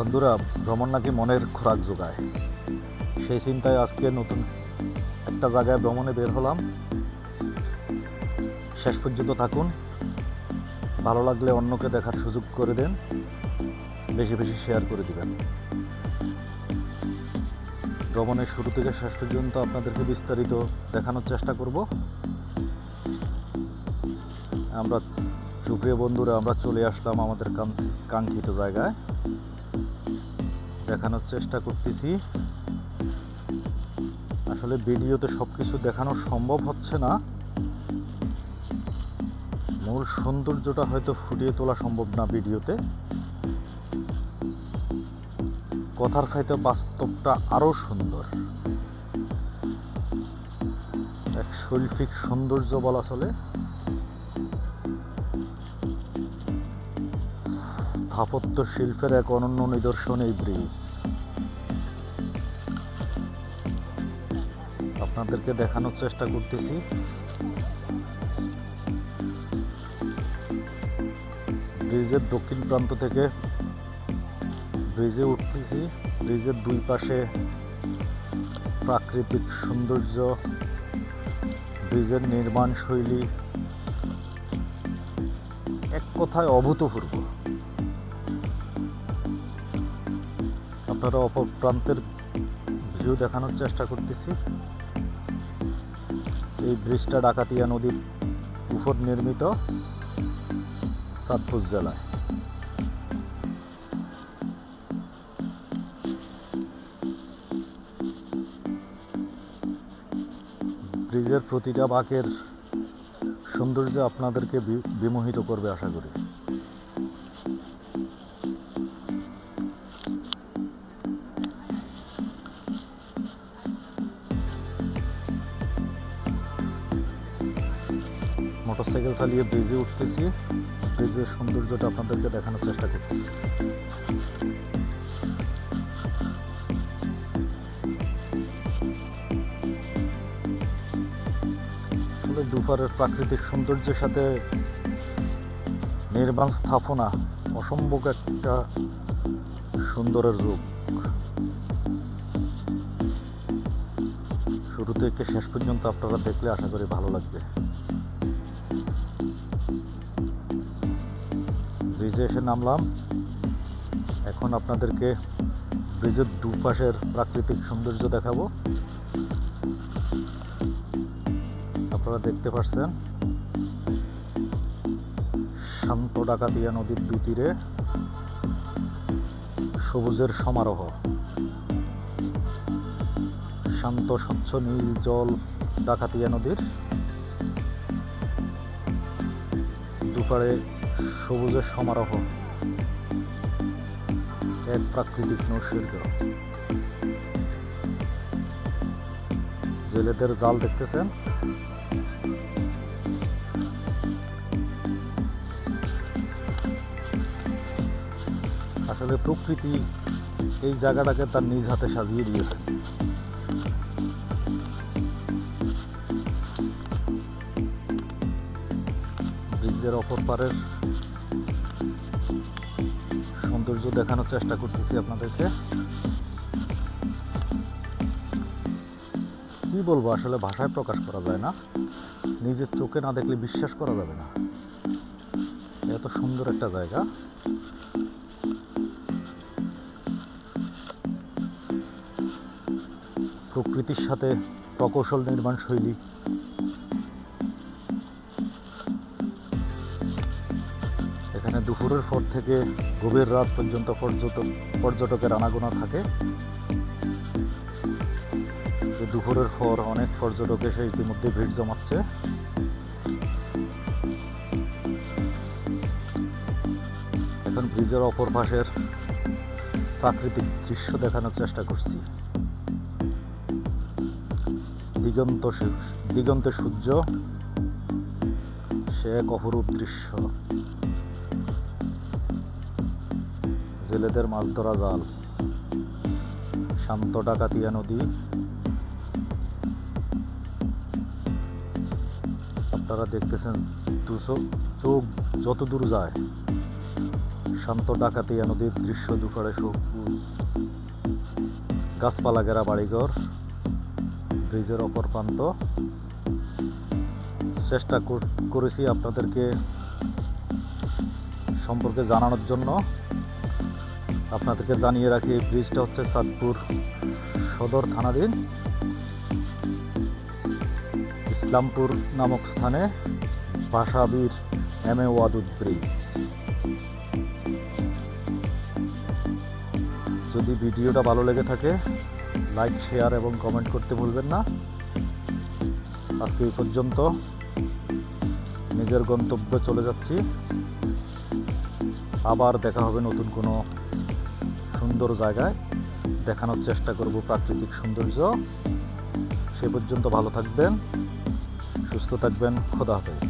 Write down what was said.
বন্ধুরা, ভ্রমণ নাকি মনের খোরাক যোগায়। সেই চিন্তায় আজকে নতুন একটা জায়গায় ভ্রমণে বের হলাম। শেষ পর্যন্ত থাকুন। ভালো লাগলে অন্যকে দেখার সুযোগ করে দেন। বেশি বেশি শেয়ার করে দিবেন। ভ্রমণের শুরু থেকে শেষ পর্যন্ত আপনাদেরকে বিস্তারিত দেখানোর চেষ্টা করব। আমরা সুপ্রিয় বন্ধুরা, আমরা চলে আসলাম আমাদের কাঙ্ক- কাঙ্ক্ষিত জায়গায়। দেখানোর চেষ্টা করতেছি। আসলে ভিডিওতে সব কিছু দেখানো সম্ভব হচ্ছে না। মূল সৌন্দর্যটা হয়তো ফুটিয়ে তোলা সম্ভব না ভিডিওতে। কথার চাইতে বাস্তবটা আরও সুন্দর। এক শৈল্পিক সৌন্দর্য বলা চলে। স্থাপত্য শিল্পের এক অনন্য নিদর্শন এই ব্রিজ। আপনাদেরকে দেখানোর চেষ্টা করতেছি। ব্রিজের দক্ষিণ প্রান্ত থেকে ব্রিজে উঠতেছি। ব্রিজের দুই পাশে প্রাকৃতিক সৌন্দর্য, ব্রিজের নির্মাণ শৈলী এক কথায় অভূতপূর্ব। আপনারা অপর প্রান্তের ভিউ দেখানোর চেষ্টা করতেছি। এই ব্রিজটা ডাকাতিয়া নদীর উপর নির্মিত সাতপুর জেলায়। ব্রিজের প্রতিটা বাঁকের সৌন্দর্য আপনাদেরকে বিমোহিত করবে আশা করি। মোটরসাইকেল চালিয়ে ব্রিজে উঠতেছি। ব্রিজের সৌন্দর্যটা আপনাদেরকে দেখানোর চেষ্টা আসলে দুপারের প্রাকৃতিক সৌন্দর্যের সাথে নির্মাণ স্থাপনা অসম্ভব একটা সুন্দরের রূপ। শুরু থেকে শেষ পর্যন্ত আপনারা দেখলে আশা করি ভালো লাগবে। ব্রিজে এসে নামলাম। এখন আপনাদেরকে ব্রিজের দুপাশের প্রাকৃতিক সৌন্দর্য দেখাবো। আপনারা দেখতে পাচ্ছেন শান্ত ডাকাতিয়া নদীর দুই তীরে সবুজের সমারোহ। শান্ত, স্বচ্ছ নীল জল ডাকাতিয়া নদীর দুপারে সবুজের সমারোহ। এক প্রাকৃতিক নৈসর্গ। জেলেদের জাল দেখতেছেন? আসলে প্রকৃতি এই জায়গাটাকে তার নিজ হাতে সাজিয়ে দিয়েছে। ব্রিজের অপর পারের সৌন্দর্য দেখানোর চেষ্টা করতেছি আপনাদেরকে। কি বলব, আসলে ভাষায় প্রকাশ করা যায় না। নিজের চোখে না দেখলে বিশ্বাস করা যাবে না। এত সুন্দর একটা জায়গা। প্রকৃতির সাথে প্রকৌশল নির্মাণ শৈলী দুপুরের পর থেকে গভীর রাত পর্যন্ত পর্যটক পর্যটকের আনাগোনা থাকে। দুপুরের পর অনেক পর্যটক এসে ইতিমধ্যে ভিড় জমাচ্ছে। এখন ব্রিজের অপর পাশের প্রাকৃতিক দৃশ্য দেখানোর চেষ্টা করছি। দিগন্ত দিগন্তে সূর্য, সে এক অপরূপ দৃশ্য। জেলেদের মাছ ধরা জাল। শান্ত ডাকাতিয়া নদী। আপনারা দেখতেছেন দুশো চোখ যত দূর যায়। শান্ত ডাকাতিয়া নদীর দৃশ্য দুপারে সবুজ। গাছপালা ঘেরা বাড়িঘর। ব্রিজের অপর প্রান্ত। চেষ্টা কর- করেছি আপনাদেরকে সম্পর্কে জানানোর জন্য। আপনাদেরকে জানিয়ে রাখি, এই ব্রিজটা হচ্ছে চাঁদপুর সদর থানাধীন। ইসলামপুর নামক স্থানে ভাষাবীর এম এ ওয়াদুদ ব্রিজ। যদি ভিডিওটা ভালো লেগে থাকে, লাইক, শেয়ার এবং কমেন্ট করতে ভুলবেন না। আজকে এই পর্যন্ত নিজের গন্তব্যে চলে যাচ্ছি। আবার দেখা হবে নতুন কোনো সুন্দর জায়গায় দেখানোর চেষ্টা করব প্রাকৃতিক সৌন্দর্য। সে পর্যন্ত ভালো থাকবেন, সুস্থ থাকবেন, খোদা হাফেজ।